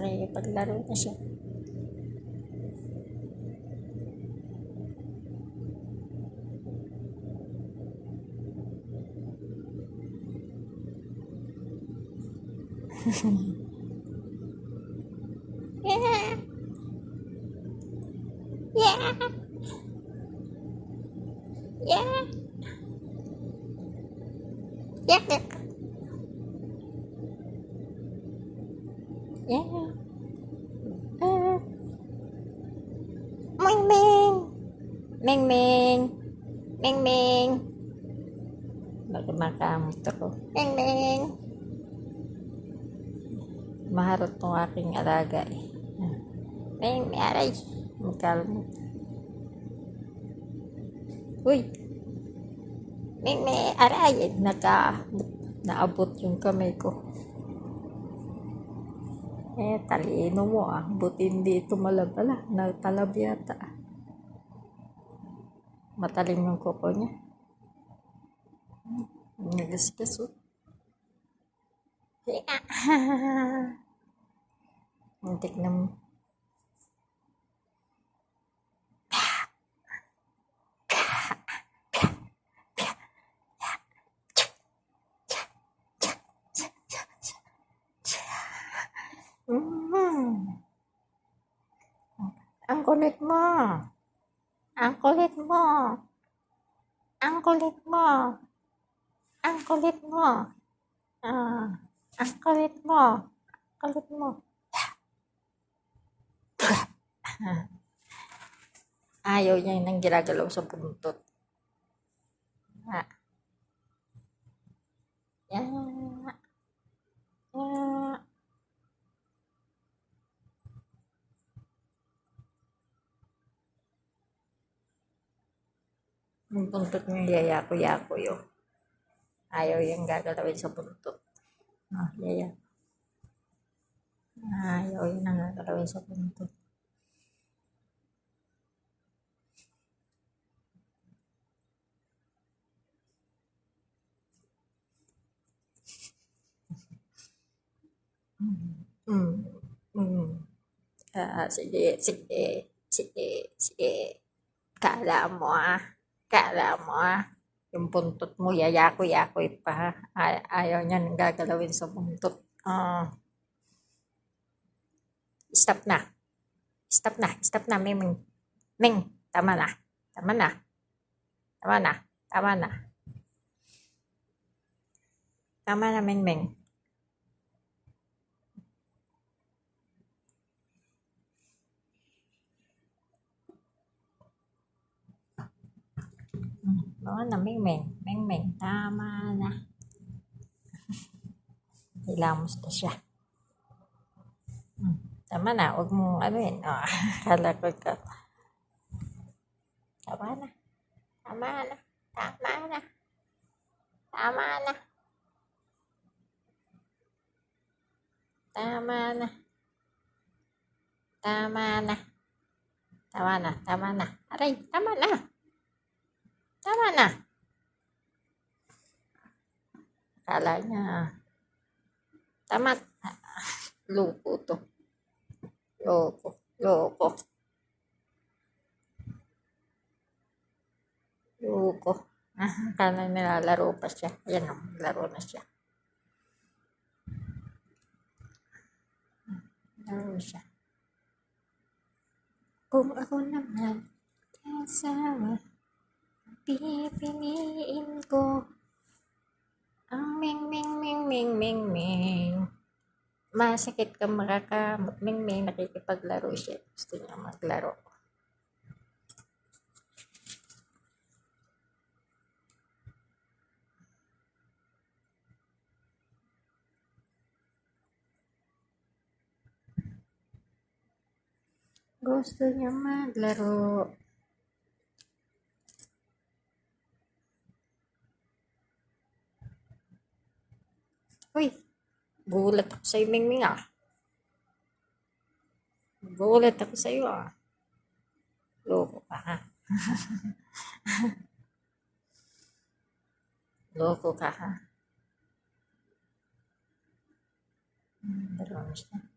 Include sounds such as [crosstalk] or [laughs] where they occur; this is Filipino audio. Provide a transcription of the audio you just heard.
nakikipaglaro na siya. [laughs] yeah. Yeah. Yeah. Yeah. Yeah. Uh. Ming Ming. Ming Ming. Ming Ming. Baka makamot ako. Ming Ming. Maharot tong aking alaga eh. Ming Ming. Aray. Magkalmot. Uy. Ming Ming. Aray. Naka, naabot yung kamay ko. Eh, talino mo ah. Buti hindi ito malabala. Nagtalab yata. Matalim yung kuko niya. Nagasgas oh. Muntik [laughs] na mo. Mm. Ang kulit mo. Ang kulit mo. Ang kulit mo. Ang kulit mo. Ah, ang kulit mo. Ang kulit mo. [laughs] Ayaw niya nang ginagalaw sa buntot. Ah. Yeah. Yeah. Yung buntot niya yayako-yako yun. Ayaw yung gagalawin sa buntot. Ah, yaya. Ayaw yun ang gagalawin sa buntot. Mm. Mm. Ah, sige, sige, sige, sige. Kala mo ah. Kala mo ah. Yung buntot mo, yayako-yakoy pa. Ay, ayaw niya nang gagalawin sa buntot. Ah. Stop na. Stop na. Stop na, Ming. Ming, Ming tama na. Tama na. Tama na. Tama na. Tama na, Ming Ming. Oo na, Ming Ming. Ming ta ma na. thì làm sao Hmm, [laughs] Tama na, huwag mong ano yun. Oh, kala ko ka. Tama na. Tama na. Tama na. Tama na. Tama na. Tama na. Tama na. Tama na. Aray, tama na. Tama na. Akala niya. Tama. Loko to. Loko. Loko. Loko. Ah, akala nilalaro pa siya. Ayan o, laro na siya. Laro siya. Kung ako naman, kasama, pipiliin ko ang ming ming ming ming ming ming. Masakit ka makakamot. Ming ming nakikipaglaro siya. Gusto niya maglaro. Gusto niya maglaro. Uy, gulat ako sa'yo, Mingming ah. Gulat ako sa'yo ah. Loko ka ha. [laughs] Loko ka ha. Hmm, Dalawa na siya.